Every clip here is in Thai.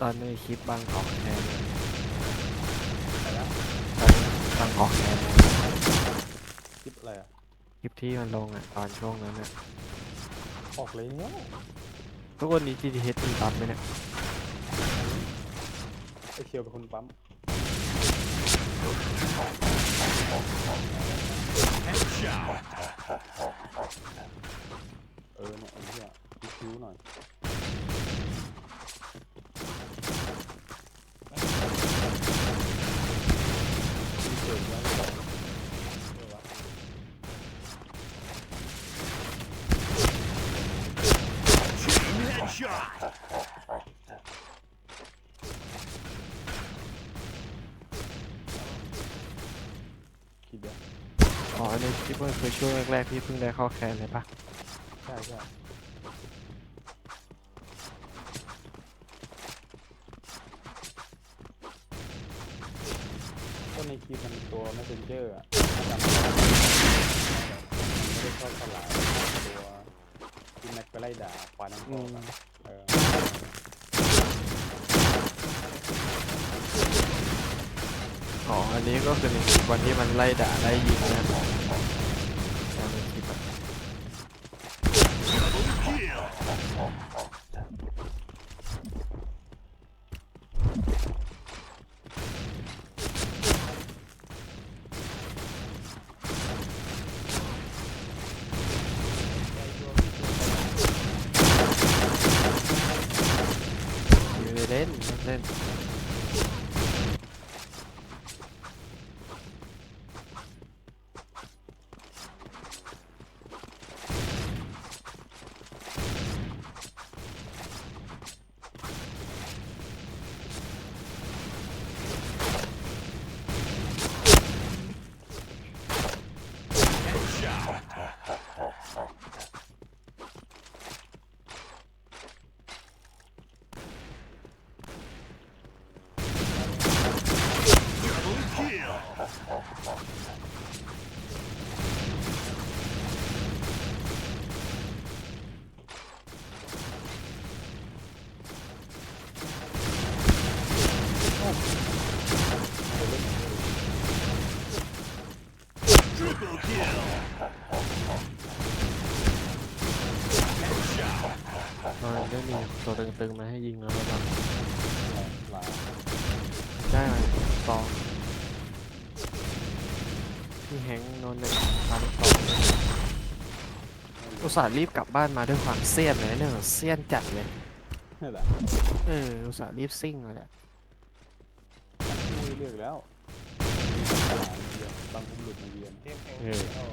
ตอนในคลิปบางกอกแทนอะไรนะตอนบางกอกแทนคลิปอะไรอะคลิปที่มันลงอะตอนช่วงนั้นอะออกเลยเนี่ยทุกคนนี้ GTH มีปั๊บไหมเนี่ยไอเคียวเป็นคนปั๊มเออเนี่ยไอ้เหี้ยคิ้วหน่อย มีเสียงแล้วหรือเปล่าเออวะคิดเดียวอ๋อในคลิปมันคือช่วงแรกๆที่เพิ่งได้เข้าแคนเลยปะ ใช่ใช่ ในคลิปมันตัว messenger อะจำไม่ได้ไม่ได้ชอบสลายตัวที่แม็กไปไล่ด่าควานน้ำพอกอะเอออ๋ออันนี้ก็คือในคลิปวันที่มันไล่ด่าไล่ยิงนะตามในคลิปอะ ไม่ได้ เล่นไม่ได้เล่นมันได้มี ตัวตึงๆมาให้ยิงแล้วหรือเปล่าหลายได้ไหมตองพี่แฮงค์โนนหนึ่งมาลูกตองอุตส่าห์รีบกลับบ้านมาด้วยความเซียนเลยเนี่ยเซียนจัดเลยนี่นแหละเอออุตส่าห์รีบซิ่งเลยแหละไม่เลือกแล้วหลายเดียวบางคนหลุดมาเยือนเอออะไร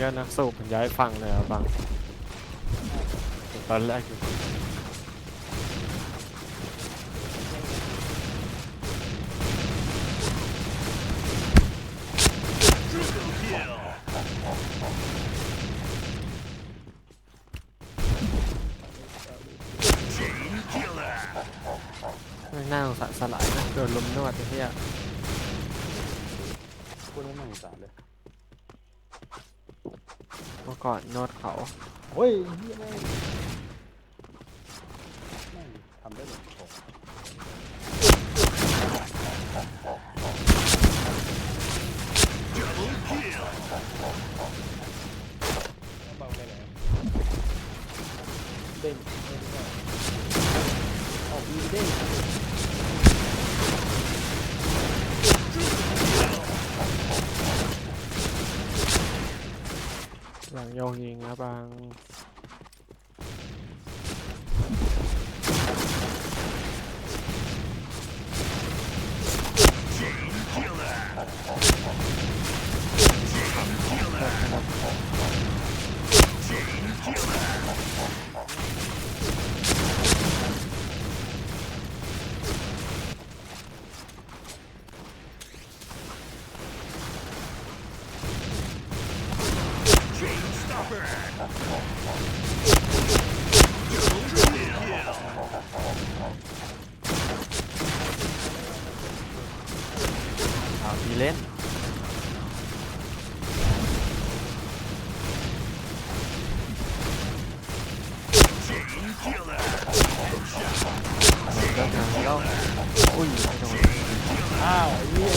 ยอดนักสู้มันย้ายฝั่งเลยอะบางตอนแรกอยู่ไม่น่าสงสารสลายนะโดนลมนวดไอ้เหี้ยพูดให้น่าสงสารเลย มื่อก่อนนวดเขาเฮ้ยเฮียแม่งแม่งทำได้เลยโอ้โหเบาไปไหนเด้งเด้งก็ออกดีเด้ง หลังยองยิงนะบาง เอาทีเล่นก็ทางก็อ้ยไม่อ้าวเยี่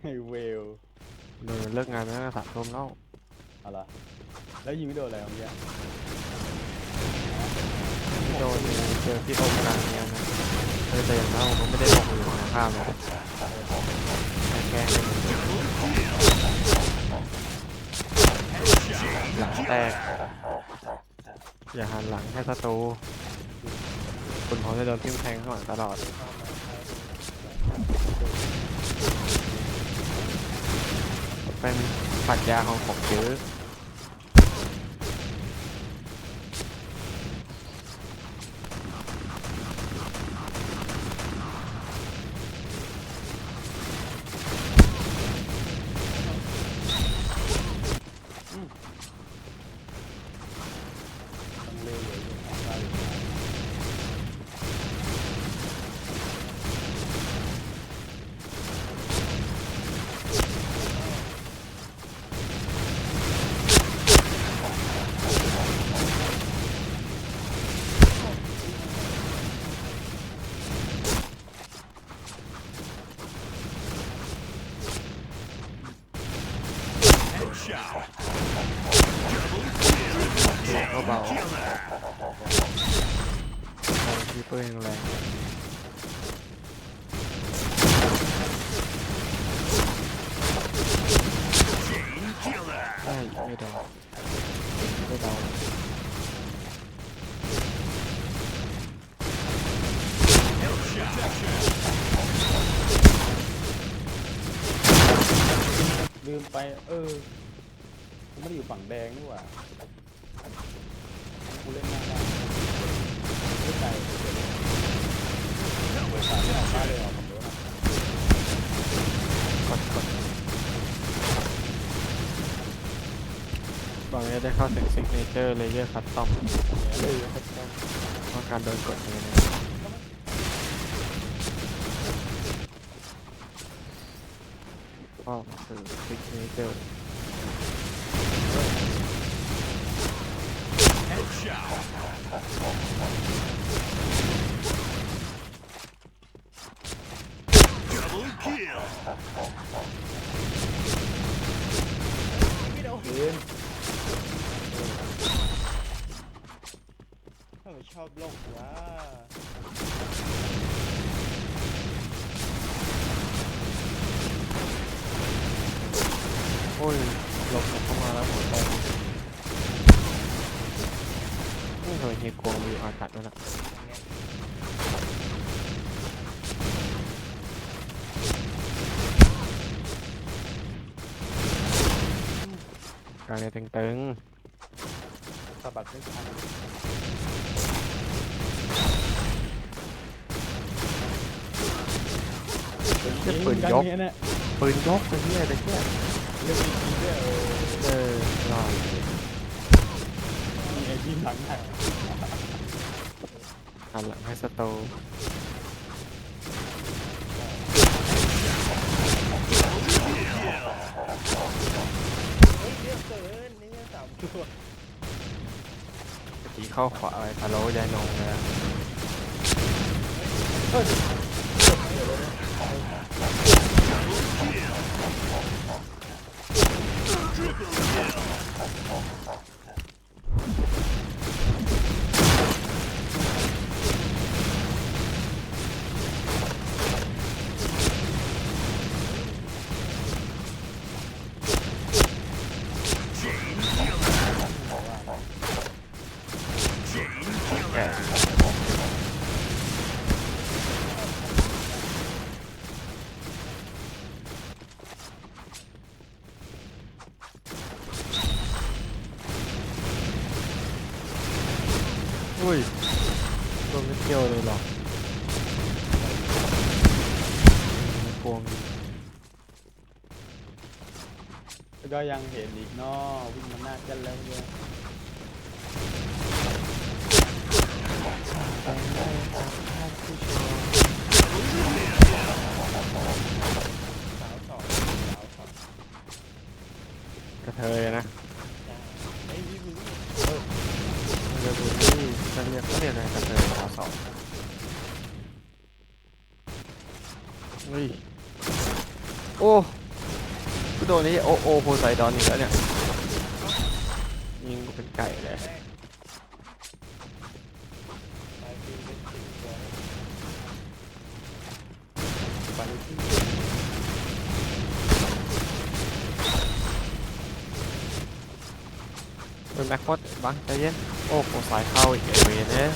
ไอเวลเดินเลิกงานแล้วสะสมแล้ว เอาล่ะแล้วยิงไม่โดนอะไรเมื่อกี้ไม่โดนเจอพี่ตรงกลางเนี่ยนะเออแต่อย่างนั้นผมก็ไม่ได้บอกอยู่นะข้ามเลยแค่แกหลังแตก อย่าหันหลังให้ศัตรูคุณพร้อมจะโดนทิ่มแทงข้างหลังตลอดเป็นปรัชญาของผมจื้อต้อง ก็เบาที่ปืนแรงได้ไม่โดนไม่เดาลืมไป เออกูไม่ได้อยู่ฝั่งแดงนี่หว่า กูเล่นหน้าได้ไม่ไกลเวเดี๋ยวเปิดสายไม่ออกมาเลยออกฝั่งโน้นอะกดกดบางทีได้เข้าถึงซิกเนเจอร์เลเยอร์คัสตอมเลยครับต้องเพราะการโดนกดเนี่ยนะก็คือซิกเนเจอร์ เล่นทำไมชอบโลกวะโอ้ยหลบเข้ามาแล้วหัวแต กนี่ทำไมเฮียกวงมีอากาศด้วยนะการเรียนตึงสะบัดไม่ทันๆจะปืนกันยกเนี้ยเนี่ยปืนยกเป็นเหี้ยอะไรเงี้ยเรื่องจริงๆด้วยเออเออรอดมีไอ้ทีม หลังหักหันหลังให้สโตเฮ้ยเยอะเกินนี่สามตัวตีเข้าขวาไปพะโล้ยายนงเลยอะ อุ้ยโดนไม่เกี่ยวเลยหรอไม่กวงก็ยังเห็นอีกเนาะวิ่งมันน่าจะแล้วเนี่ย เฮ้ย โอ้กูโดนนี่โอโอโพไซดอนอีกแล้วเนี่ย ยิงกูเป็นไก่เลยเป็นจริงตัวไปแบ็คโคตบังใจเย็น โอ้โหสายเข้าอีกเวนเนี่ย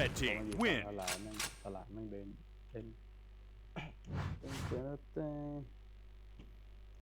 Red ตัว team มันอยู่ win. ตลาดนั่งตลาดนั่งเดินเล่นเต้นเต้นเต้น